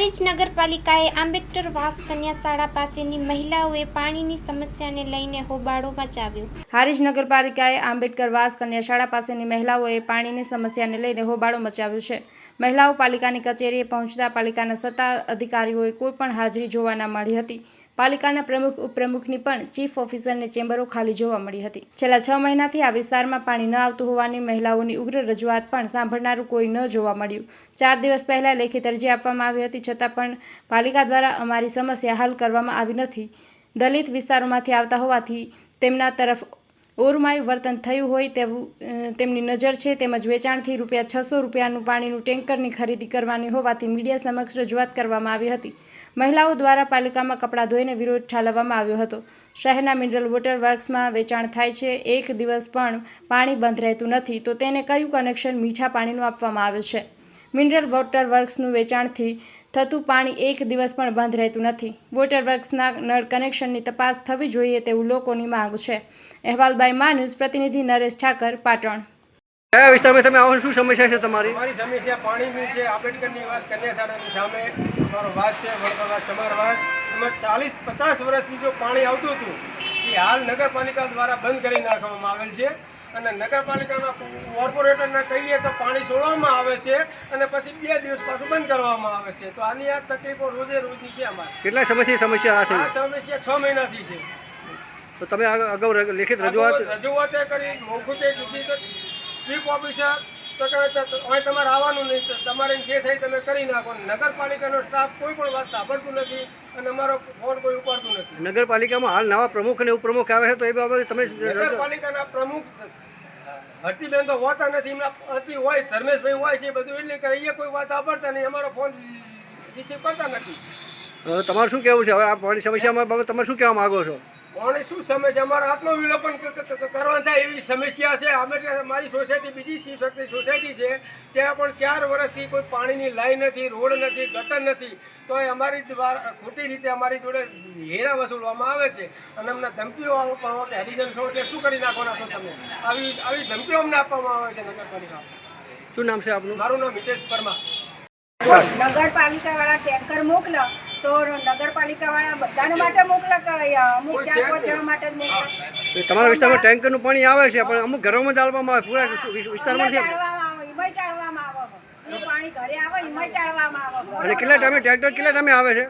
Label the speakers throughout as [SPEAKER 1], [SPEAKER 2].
[SPEAKER 1] હારીજ નગરપાલિકાએ આંબેડકર વાસ કન્યા શાળા પાસેની મહિલાઓએ પાણીની સમસ્યાને લઈને હોબાળો મચાવ્યો.
[SPEAKER 2] હારીજ નગરપાલિકાએ આંબેડકર વાસ કન્યા શાળા પાસેની મહિલાઓએ પાણીની સમસ્યાને લઈને હોબાળો મચાવ્યો છે. મહિલાઓ પાલિકાની કચેરીએ પહોંચતા પાલિકાના સત્તા અધિકારીઓએ કોઈ પણ હાજરી જોવા ન મળી હતી. પાલિકાના પ્રમુખ ઉપપ્રમુખની પણ ચીફ ઓફિસરની ચેમ્બરો ખાલી જોવા મળી હતી. છેલ્લા છ મહિનાથી આ વિસ્તારમાં પાણી ન આવતું હોવાની મહિલાઓની ઉગ્ર રજૂઆત પણ સાંભળનારું કોઈ ન જોવા મળ્યું. ચાર દિવસ પહેલા લેખિત અરજી આપવામાં આવી હતી, છતાં પણ પાલિકા દ્વારા અમારી સમસ્યા હલ કરવામાં આવી નથી. દલિત વિસ્તારોમાંથી આવતા હોવાથી તેમના તરફ ઓરમાયું વર્તન થયું હોય તેવું તેમની નજર છે. તેમજ વેચાણથી રૂપિયા છસો રૂપિયાનું પાણીનું ટેન્કરની ખરીદી કરવાની હોવાથી મીડિયા સમક્ષ રજૂઆત કરવામાં આવી હતી. મહિલાઓ દ્વારા પાલિકામાં કપડાં ધોઈને વિરોધ ઠાલવવામાં આવ્યો હતો. શહેરના મિનરલ વોટર વર્ક્સમાં વેચાણ થાય છે, એક દિવસ પણ પાણી બંધ રહેતું નથી, તો તેને કયું કનેક્શન મીઠા પાણીનું આપવામાં આવે છે? મિનરલ વોટર વર્ક્સનું વેચાણથી થતું પાણી એક દિવસ પણ બંધ રહેતું નથી. વોટર વર્ક્સના નળ કનેક્શનની તપાસ થવી જોઈએ તેવું લોકોની માંગ છે. અહેવાલ બાય મા પ્રતિનિધિ નરેશ ઠાકર, પાટણ.
[SPEAKER 3] કયા વિસ્તારમાં તમે આવો શું સમસ્યા છે તમારી?
[SPEAKER 4] અમારી સમસ્યા પાણીની છે આંબેડકરની વાસ કન્યા શાળાની સામે. અમારો વાસ છે વડોદરા ચમાર વાસ. એમાં ચાલીસ પચાસ વર્ષથી જો પાણી આવતું હતું એ હાલ નગરપાલિકા દ્વારા બંધ કરી નાખવામાં આવેલ છે. અને નગરપાલિકાના કોર્પોરેટરને કહીએ તો પાણી છોડવામાં આવે છે અને પછી બે દિવસ પાછું બંધ કરવામાં આવે છે. તો આની આ તકલીફો રોજે રોજની છે અમારે.
[SPEAKER 3] કેટલા સમયથી સમસ્યા આ
[SPEAKER 4] આ સમસ્યા છ મહિનાથી છે.
[SPEAKER 3] તો તમે અગાઉ લેખિત રજૂઆત
[SPEAKER 4] રજૂઆતે કરી મૌખુતે જુદી તો ચીફ ઓફિસર તો અહીં તમારે આવવાનું નહીં તમારે જે થાય તમે કરી નાખો. નગરપાલિકાનો સ્ટાફ કોઈ પણ વાત સાંભળતું નથી અને અમારો ફોન કોઈ ઉપાડતું નથી.
[SPEAKER 3] નગરપાલિકામાં હાલ નવા પ્રમુખ અને ઉપપ્રમુખ આવે છે તો એ બાબતે તમે
[SPEAKER 4] નગરપાલિકાના પ્રમુખ હરતીબેન તો હોતા નથી એમના હતી હોય ધર્મેશભાઈ હોય છે બધું એટલે કે અહીંયા કોઈ વાત સાંભળતા નહીં અમારો ફોન રિસીવ કરતા નથી.
[SPEAKER 3] તમારે તમારું શું કહેવું છે? હવે આ પાણી સમસ્યામાં બાબત તમે શું કહેવા માગો છો?
[SPEAKER 4] પાણી શું સમસ્યા અમારે આત્મવિલોપન કરવા થાય એવી સમસ્યા છે. અમે ત્યાં મારી સોસાયટી બીજી શિવશક્તિ સોસાયટી છે. ત્યાં પણ ચાર વર્ષથી કોઈ પાણીની લાઈન નથી રોડ નથી ગટર નથી. તો એ અમારી દ્વારા ખોટી રીતે અમારી જોડે હેરા વસૂલવામાં આવે છે. અને અમને ધમકીઓ આપવામાં આવે કે હરિજન છો એટલે શું કરી નાખવાના છો તમે? આવી આવી ધમકીઓ અમને આપવામાં આવે છે નગરપાલિકા
[SPEAKER 3] શું નામ છે આપનું?
[SPEAKER 4] મારું નામ હિતેશ પરમાર.
[SPEAKER 5] નગરપાલિકા વાળા ટેન્કર મોકલો. તો નગરપાલિકા વાળા બધાને માટે મોકલા કે અમુક ચાર પાંચ જણા માટે જ મોકલા.
[SPEAKER 3] તમારા વિસ્તારમાં ટેન્કરનું પાણી આવે છે પણ અમુક ઘરોમાં ચાલવામાં આવે પૂરા વિસ- વિસ્તારમાં
[SPEAKER 5] ટાળવામાં આવે પાણી ઘરે ટાળવામાં
[SPEAKER 3] અને કેટલા ટાઈમે ટ્રેક્ટર કેટલા ટાઈમે આવે છે?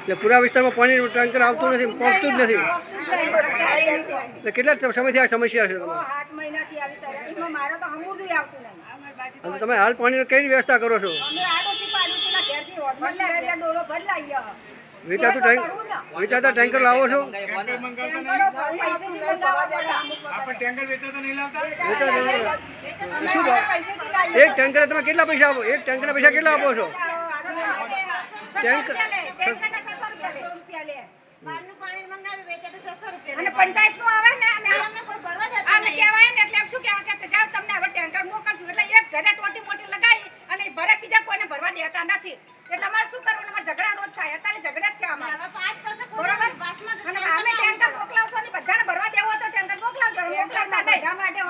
[SPEAKER 3] એટલે પૂરા વિસ્તારમાં પાણીનું ટેન્કર આવતું નથી પહોંચતું જ નથી.
[SPEAKER 5] નથી.
[SPEAKER 3] એટલે કેટલા સમયથી આ સમસ્યા છે?
[SPEAKER 5] સાત મહિનાથી આવી એમાં મારે તો હમુરદું આવતું નહીં
[SPEAKER 3] અને તમે હાલ પાણીની કઈ વ્યવસ્થા કરો છો?
[SPEAKER 5] અમે આડોશી પાડોશીના ઘેરથી હોટલ લાવીએ ડોલો ભરી લાવીએ
[SPEAKER 3] વેચાતું
[SPEAKER 5] તો
[SPEAKER 3] ટેન્ક
[SPEAKER 5] કરવું ને.
[SPEAKER 3] વેચાતા ટેન્કર લાવો છો?
[SPEAKER 5] ટેન્કરો.
[SPEAKER 3] એક ટેન્કરે તમે કેટલા પૈસા આપો? એક ટેન્કરના પૈસા કેટલા આપો છો?
[SPEAKER 5] ટેન્કર પંચાયતનું રૂપિયા લે. અને પંચાયતનું આવે ને અમે અમે કહેવાય ને એટલે શું કહેવાય? કે તમને હવે ટેન્કર મોકલશું એટલે એક ઘરે ટોટી મોટી લગાવી અને ઈ ભરે બીજા કોઈને ભરવા દેતા નથી. એટલે અમારે શું કરવાનું અમારે ઝઘડા રોજ થાય. અત્યારે ઝઘડા જ થયા અમારે બરોબર? અને અમે ટેન્કર મોકલાવશો ને બધાને ભરવા દેવો તો ટેન્કર મોકલાવજો. મોકલાવતા નહીં.